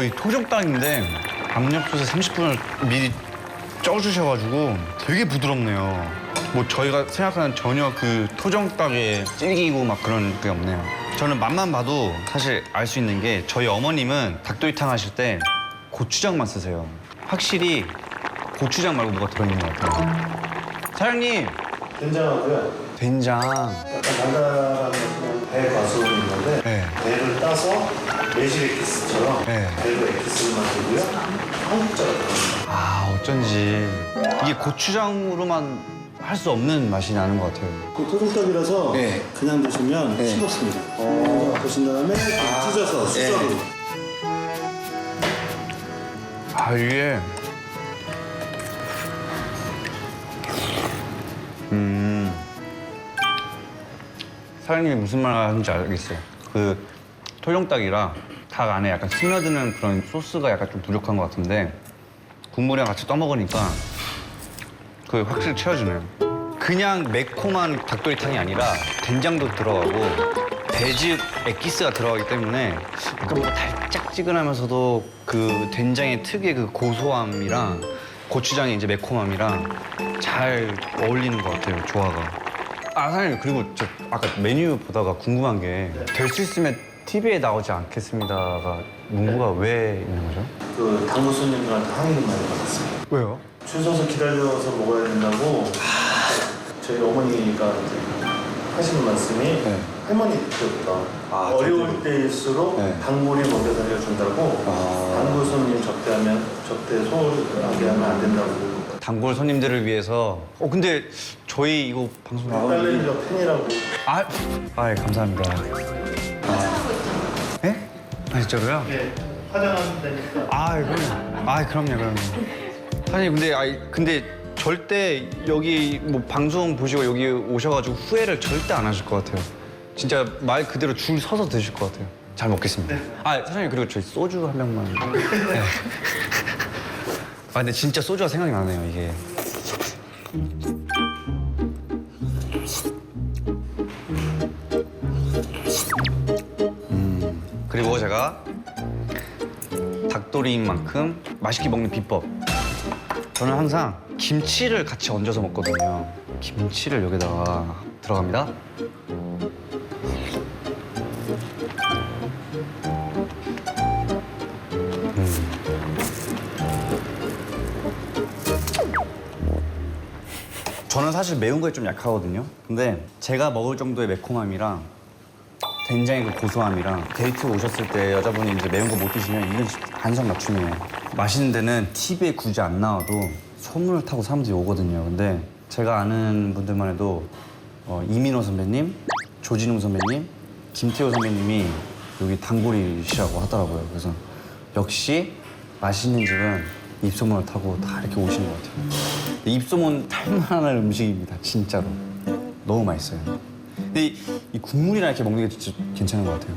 어, 이 토종닭인데 압력솥에 30분을 미리 쪄주셔가지고 되게 부드럽네요. 뭐 저희가 생각하는 전혀 그 토종닭의 질기고 막 그런 게 없네요. 저는 맛만 봐도 사실 알 수 있는 게 저희 어머님은 닭도리탕 하실 때 고추장만 쓰세요. 확실히 고추장 말고 뭐가 들어있는 것 같아요. 사장님, 된장하고요. 된장. 약간 달달한 배 과수원이 있는데 네. 배를 따서 매실 에키스처럼 네. 배로 에키스를 만들고요. 한국자가 들어갑니다. 아, 어쩐지. 이게 고추장으로만 할 수 없는 맛이 나는 것 같아요. 그 토종닭이라서 네. 그냥 드시면 네. 싱겁습니다. 어. 드신 다음에 찢어서 수저로. 아 이게 음 사장님이 무슨 말 하는지 알겠어요. 그 토종닭이라 닭 안에 약간 스며드는 그런 소스가 약간 좀 부족한 것 같은데 국물이랑 같이 떠먹으니까 그게 확실히 채워주네요. 그냥 매콤한 닭도리탕이 아니라 된장도 들어가고 돼지 에기스가 들어가기 때문에 약간 뭔가 달짝지근하면서도 그 된장의 특유의 그 고소함이랑 고추장의 이제 매콤함이랑 잘 어울리는 것 같아요 조화가. 아 사장님 그리고 저 아까 메뉴 보다가 궁금한 게 될 수 있으면 TV에 나오지 않겠습니다가 문구가 왜 있는 거죠? 그 당무 손님들한테 항의를 많이 받았습니다. 왜요? 줄 서서 기다려서 먹어야 된다고 저희 어머니가 이제 하시는 말씀이 네. 할머니 때부터 아, 어려울 때일수록 네. 단골이 먹여 살려준다고 아. 단골 손님 접대하면 접대 소홀하게 하면 안 된다고 단골 손님들을 위해서. 어 근데 저희 이거 방송 딸내미가 팬이라고 아, 아 예, 감사합니다. 아, 예? 아 진짜로요? 네, 화장하면 되니까 아, 그럼, 아 그럼요, 그럼요. 사장님 근데 아 근데 절대 여기 뭐 방송 보시고 여기 오셔가지고 후회를 절대 안 하실 것 같아요. 진짜 말 그대로 줄 서서 드실 것 같아요. 잘 먹겠습니다. 아 사장님 그리고 저희 소주 한 병만. 네. 아 근데 진짜 소주가 생각이 나네요 이게. 음, 그리고 제가 닭도리인 만큼 맛있게 먹는 비법. 저는 항상 김치를 같이 얹어서 먹거든요. 김치를 여기다가 들어갑니다. 저는 사실 매운 거에 좀 약하거든요. 근데 제가 먹을 정도의 매콤함이랑 된장의 그 고소함이랑 데이트 오셨을 때 여자분이 이제 매운 거 못 드시면 이건 한상 맞춤이에요. 맛있는 데는 TV에 굳이 안 나와도 소문을 타고 사람들이 오거든요. 근데 제가 아는 분들만 해도 어, 이민호 선배님, 조진웅 선배님, 김태호 선배님이 여기 단골이시라고 하더라고요. 그래서 역시 맛있는 집은 입소문을 타고 다 이렇게 오시는 것 같아요. 입소문 탈만한 음식입니다, 진짜로. 너무 맛있어요. 근데 이, 이 국물이랑 이렇게 먹는 게 진짜 괜찮은 것 같아요.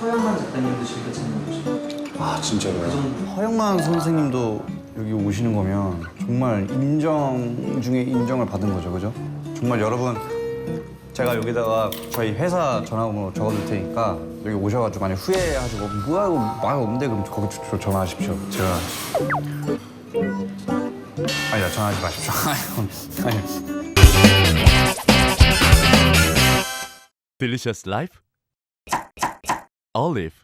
허영만 작가님도 즐겨 찾는 거죠. 아 진짜로요? 허영만 선생님도 여기 오시는 거면 정말 인정 중에 인정을 받은 거죠, 그죠? 정말 여러분 제가 여기다가 저희 회사 전화번호 적어둘 테니까 여기 오셔가지고 만약 후회하시고 뭐야 이거 말 없는데 그럼 거기 저- 저- 전화하십시오. 제가 아니야 전화하지 마십시오. 아니. Delicious Life Olive